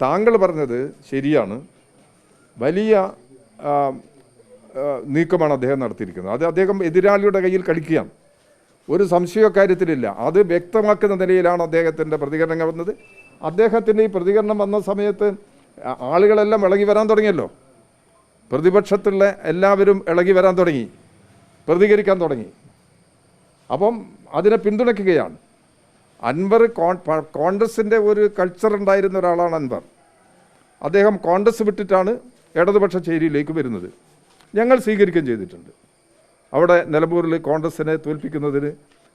താങ്കൾ പറഞ്ഞത് ശരിയാണ്. വലിയ നീക്കമാണ് അദ്ദേഹം നടത്തിയിരിക്കുന്നത്. അത് അദ്ദേഹം എതിരാളിയുടെ കയ്യിൽ കളിക്കുകയാണ്. ഒരു സംശയ കാര്യത്തിലില്ല. അത് വ്യക്തമാക്കുന്ന നിലയിലാണ് അദ്ദേഹത്തിന്റെ പ്രതികരണം വന്നത്. അദ്ദേഹത്തിന്റെ ഈ പ്രതികരണം വന്ന സമയത്ത് ആളുകളെല്ലാം ഇളകി വരാൻ തുടങ്ങിയല്ലോ. പ്രതിപക്ഷത്തുള്ള എല്ലാവരും ഇളകി വരാൻ തുടങ്ങി. പ്രതികരിക്കാൻ തുടങ്ങി. അപ്പം അതിനെ പിന്തുണയ്ക്കുകയാണ്. അൻവർ കോൺ- കോൺഗ്രസിന്റെ ഒരു കൾച്ചർ ഉണ്ടായിരുന്ന ഒരാളാണ് അൻവർ. അദ്ദേഹം കോൺഗ്രസ് വിട്ടിട്ടാണ് ഇടതുപക്ഷ ചേരിയിലേക്ക് വരുന്നത്. ഞങ്ങൾ സ്വീകരിക്കുകയും ചെയ്തിട്ടുണ്ട്. അവിടെ നിലമ്പൂരിൽ കോൺഗ്രസിനെ തോൽപ്പിക്കുന്നതിന്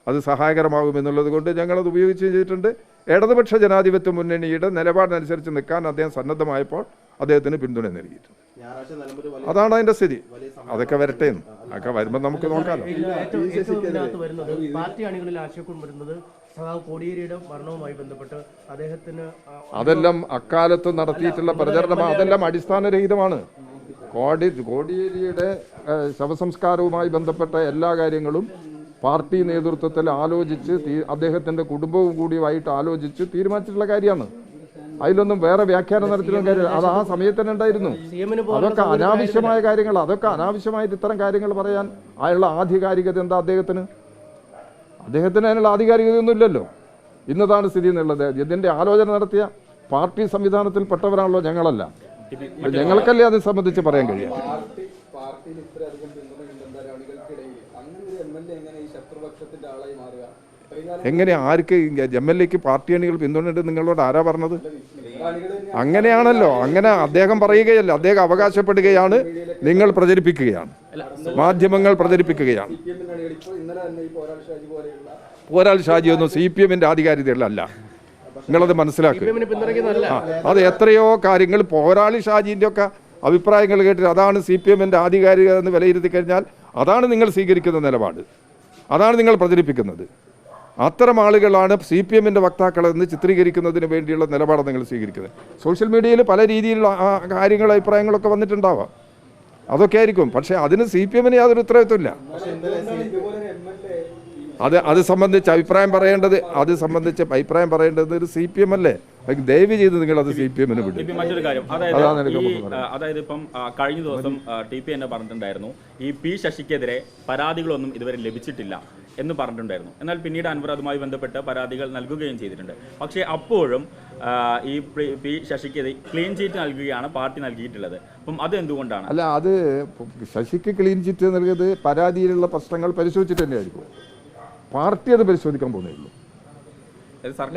അത് സഹായകരമാകുമെന്നുള്ളത് കൊണ്ട് ഞങ്ങളത് ഉപയോഗിക്കുകയും ചെയ്തിട്ടുണ്ട്. ഇടതുപക്ഷ ജനാധിപത്യ മുന്നണിയുടെ നിലപാടിനനുസരിച്ച് നിൽക്കാൻ അദ്ദേഹം സന്നദ്ധമായപ്പോൾ അദ്ദേഹത്തിന് പിന്തുണ നൽകിയിട്ടുണ്ട്. അതാണ് അതിന്റെ സ്ഥിതി. അതൊക്കെ വരട്ടെ എന്ന്. അതൊക്കെ വരുമ്പോൾ നമുക്ക് നോക്കാമല്ലോ സഖാവ് കോടിയേരിയുടെ മരണവുമായി ബന്ധപ്പെട്ട് അദ്ദേഹത്തിന് അതെല്ലാം അക്കാലത്ത് നടത്തിയിട്ടുള്ള പ്രചരണം അതെല്ലാം അടിസ്ഥാനരഹിതമാണ്. കോടി കോടിയേരിയുടെ ശവസംസ്കാരവുമായി ബന്ധപ്പെട്ട എല്ലാ കാര്യങ്ങളും പാർട്ടി നേതൃത്വത്തിൽ ആലോചിച്ച് അദ്ദേഹത്തിന്റെ കുടുംബവും കൂടിയുമായിട്ട് ആലോചിച്ച് തീരുമാനിച്ചിട്ടുള്ള കാര്യമാണ്. അതിലൊന്നും വേറെ വ്യാഖ്യാനം നടത്തിയിട്ടുള്ള കാര്യം അത് ആ സമയത്ത് തന്നെ ഉണ്ടായിരുന്നു. അതൊക്കെ അനാവശ്യമായ കാര്യങ്ങൾ അതൊക്കെ അനാവശ്യമായിട്ട് ഇത്തരം കാര്യങ്ങൾ പറയാൻ അതിനുള്ള ആധികാരികത എന്താ അദ്ദേഹത്തിന്? അദ്ദേഹത്തിന് അതിനുള്ള ആധികാരികതയൊന്നും ഇല്ലല്ലോ ഇന്നതാണ് സ്ഥിതി എന്നുള്ളത്. ഇതിന്റെ ആലോചന നടത്തിയ പാർട്ടി സംവിധാനത്തിൽ പെട്ടവരാണല്ലോ ഞങ്ങളല്ല ഞങ്ങൾക്കല്ലേ അതിനെ സംബന്ധിച്ച് പറയാൻ കഴിയാം എങ്ങനെ ആർക്ക് എം എൽ എക്ക് പാർട്ടി അണികൾ പിന്തുണയുണ്ട് നിങ്ങളോട് ആരാ പറഞ്ഞത്? അങ്ങനെയാണല്ലോ. അങ്ങനെ അദ്ദേഹം പറയുകയല്ല. അദ്ദേഹം അവകാശപ്പെടുകയാണ്. നിങ്ങൾ പ്രചരിപ്പിക്കുകയാണ്. മാധ്യമങ്ങൾ പ്രചരിപ്പിക്കുകയാണ്. പോരാൾ ഷാജി ഒന്നും ഷാജിയൊന്നും സി പി എമ്മിന്റെ ആധികാരികതകളല്ല നിങ്ങളത് മനസ്സിലാക്കുക അത് എത്രയോ കാര്യങ്ങൾ പോരാളി ഷാജീന്റെ ഒക്കെ അഭിപ്രായങ്ങൾ കേട്ടിട്ട് അതാണ് സി പി എമ്മിന്റെ ആധികാരികത എന്ന് വിലയിരുത്തി കഴിഞ്ഞാൽ അതാണ് നിങ്ങൾ സ്വീകരിക്കുന്ന നിലപാട്. അതാണ് നിങ്ങൾ പ്രചരിപ്പിക്കുന്നത്. അത്തരം ആളുകളാണ് സി പി എമ്മിന്റെ വക്താക്കളെന്ന് ചിത്രീകരിക്കുന്നതിന് വേണ്ടിയുള്ള നിലപാടാണ് നിങ്ങൾ സ്വീകരിക്കുന്നത്. സോഷ്യൽ മീഡിയയിൽ പല രീതിയിലുള്ള ആ കാര്യങ്ങൾ അഭിപ്രായങ്ങളൊക്കെ വന്നിട്ടുണ്ടാവാം. അതൊക്കെ ആയിരിക്കും. പക്ഷെ അതിന് സി പി എമ്മിന് യാതൊരു ഉത്തരവാദിത്വമില്ല അത് അത് സംബന്ധിച്ച് അഭിപ്രായം പറയേണ്ടത് അത് സംബന്ധിച്ച് അഭിപ്രായം പറയേണ്ടത് ഒരു സി പി എം അല്ലേ? ദയവ് ചെയ്ത് നിങ്ങൾ അത് സി പി എമ്മിന് വിടും മറ്റൊരു കാര്യം. അതായത് അതായത് ഇപ്പം കഴിഞ്ഞ ദിവസം ടി പി എന്നെ പറഞ്ഞിട്ടുണ്ടായിരുന്നു. ഈ പി ശശിക്കെതിരെ പരാതികളൊന്നും ഇതുവരെ ലഭിച്ചിട്ടില്ല. എന്ന് പറഞ്ഞിട്ടുണ്ടായിരുന്നു. എന്നാൽ പിന്നീട് അൻവർ അതുമായി ബന്ധപ്പെട്ട് പരാതികൾ നൽകുകയും ചെയ്തിട്ടുണ്ട്. പക്ഷേ അപ്പോഴും ഈ പി- ശശിക്ക് ക്ലീൻ ചീറ്റ് നൽകുകയാണ് പാർട്ടി നൽകിയിട്ടുള്ളത്. അപ്പം അത് എന്തുകൊണ്ടാണ്? അല്ല അത് ശശിക്ക് ക്ലീൻ ചീറ്റ് നൽകിയത് പരാതിയിലുള്ള പ്രശ്നങ്ങൾ പരിശോധിച്ചിട്ട് തന്നെയായിരിക്കും. പാർട്ടി അത് പരിശോധിക്കാൻ പോകുന്നേ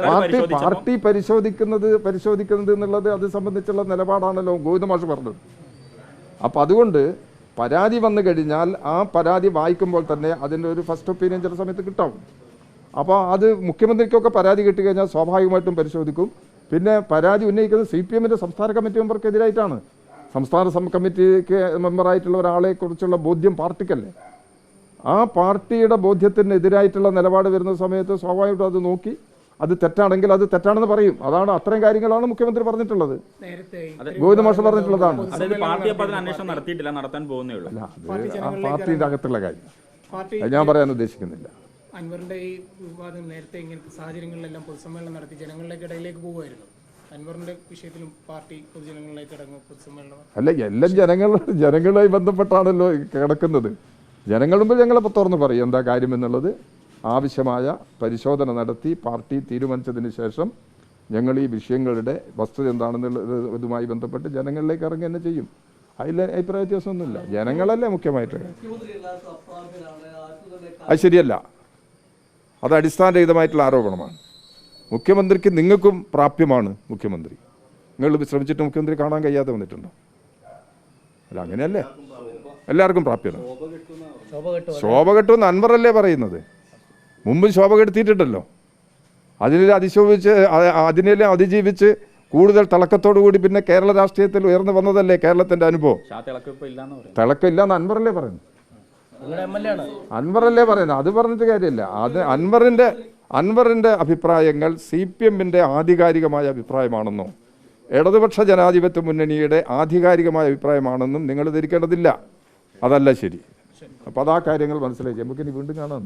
പാർട്ടി പാർട്ടി പരിശോധിക്കുന്നത് പരിശോധിക്കുന്നത് എന്നുള്ളത് അത് സംബന്ധിച്ചുള്ള നിലപാടാണല്ലോ ഗോവിന്ദമാഷ് പറഞ്ഞത്. അപ്പം അതുകൊണ്ട് പരാതി വന്നു കഴിഞ്ഞാൽ ആ പരാതി വായിക്കുമ്പോൾ തന്നെ അതിന്റെ ഒരു ഫസ്റ്റ് ഒപ്പീനിയൻ ചില സമയത്ത് കിട്ടാം അപ്പോൾ അത് മുഖ്യമന്ത്രിക്കൊക്കെ പരാതി കിട്ടിക്കഴിഞ്ഞാൽ സ്വാഭാവികമായിട്ടും പരിശോധിക്കും. പിന്നെ പരാതി ഉന്നയിക്കുന്നത് സി പി എമ്മിന്റെ സംസ്ഥാന കമ്മിറ്റി മെമ്പർക്കെതിരായിട്ടാണ്. സംസ്ഥാന കമ്മിറ്റിക്ക് മെമ്പറായിട്ടുള്ള ഒരാളെ കുറിച്ചുള്ള ബോധ്യം പാർട്ടിക്കല്ലേ? ആ പാർട്ടിയുടെ ബോധ്യത്തിനെതിരായിട്ടുള്ള നിലപാട് വരുന്ന സമയത്ത് സ്വാഭാവികമായിട്ടും അത് നോക്കി അത് തെറ്റാണെങ്കിൽ അത് തെറ്റാണെന്ന് പറയും. അതാണ് അത്രയും കാര്യങ്ങളാണ് മുഖ്യമന്ത്രി പറഞ്ഞിട്ടുള്ളത്. ഗോവിന്ദ മാഷ പറഞ്ഞിട്ടുള്ളതാണ്. പാർട്ടിയുടെ അകത്തുള്ള കാര്യം. ഞാൻ പറയാൻ ഉദ്ദേശിക്കുന്നില്ല. അൻവറിന്റെ ഈ വിവാദം നേരത്തെ ഇങ്ങനത്തെ സാഹചര്യങ്ങളിലെല്ലാം പൊതുസമ്മേളനം നടത്തി ജനങ്ങളിലേക്ക് ഇടയിലേക്ക് പോകുമായിരുന്നു. അൻവറിന്റെ വിഷയത്തിലും പാർട്ടി പൊതുജനങ്ങളിലേക്ക് ഇടങ്ങും പൊതുസമ്മേളനം. അല്ല എല്ലാം ജനങ്ങൾ ജനങ്ങളുമായി ബന്ധപ്പെട്ടാണല്ലോ കിടക്കുന്നത്. ജനങ്ങൾ മുമ്പ് ഞങ്ങളപ്പോൾ തുറന്ന് പറയും എന്താ കാര്യം എന്നുള്ളത് ആവശ്യമായ പരിശോധന നടത്തി പാർട്ടി തീരുമാനിച്ചതിന് ശേഷം ഞങ്ങൾ ഈ വിഷയങ്ങളുടെ വസ്തുത എന്താണെന്നുള്ള ഇതുമായി ബന്ധപ്പെട്ട് ജനങ്ങളിലേക്ക് ഇറങ്ങി തന്നെ ചെയ്യും. അതിൽ അഭിപ്രായ വ്യത്യാസമൊന്നുമില്ല. ജനങ്ങളല്ലേ മുഖ്യമായിട്ട്. അത് ശരിയല്ല. അത് അടിസ്ഥാനരഹിതമായിട്ടുള്ള ആരോപണമാണ്. മുഖ്യമന്ത്രിക്ക് നിങ്ങൾക്കും പ്രാപ്യമാണ് മുഖ്യമന്ത്രി. നിങ്ങൾ ശ്രമിച്ചിട്ട് മുഖ്യമന്ത്രി കാണാൻ കഴിയാതെ വന്നിട്ടുണ്ടോ? അല്ല അങ്ങനെയല്ലേ? എല്ലാവർക്കും പ്രാപ്യമാണ്. ശോഭ കെട്ടു ശോഭ കെട്ടുമെന്ന് അൻവറല്ലേ പറയുന്നത്? മുമ്പ് ശോഭ കെടുത്തിയിട്ടുണ്ടല്ലോ അതിനെ അതിശോഭിച്ച് അതിനെല്ലാം അതിജീവിച്ച് കൂടുതൽ തിളക്കത്തോടു കൂടി പിന്നെ കേരള രാഷ്ട്രീയത്തിൽ ഉയർന്നു വന്നതല്ലേ കേരളത്തിന്റെ അനുഭവം? തിളക്കമില്ലാന്ന് അൻവറല്ലേ പറയുന്നു. അൻവറല്ലേ പറയുന്നത്. അത് പറഞ്ഞിട്ട് കാര്യമില്ല. അത് അൻവറിന്റെ അൻവറിന്റെ അഭിപ്രായങ്ങൾ സി പി എമ്മിന്റെ ആധികാരികമായ അഭിപ്രായമാണെന്നോ ഇടതുപക്ഷ ജനാധിപത്യ മുന്നണിയുടെ ആധികാരികമായ അഭിപ്രായമാണെന്നും നിങ്ങൾ ധരിക്കേണ്ടതില്ല. അതല്ല ശരി. അപ്പൊ അതാ കാര്യങ്ങൾ മനസ്സിലായി നമുക്കിനി വീണ്ടും കാണാം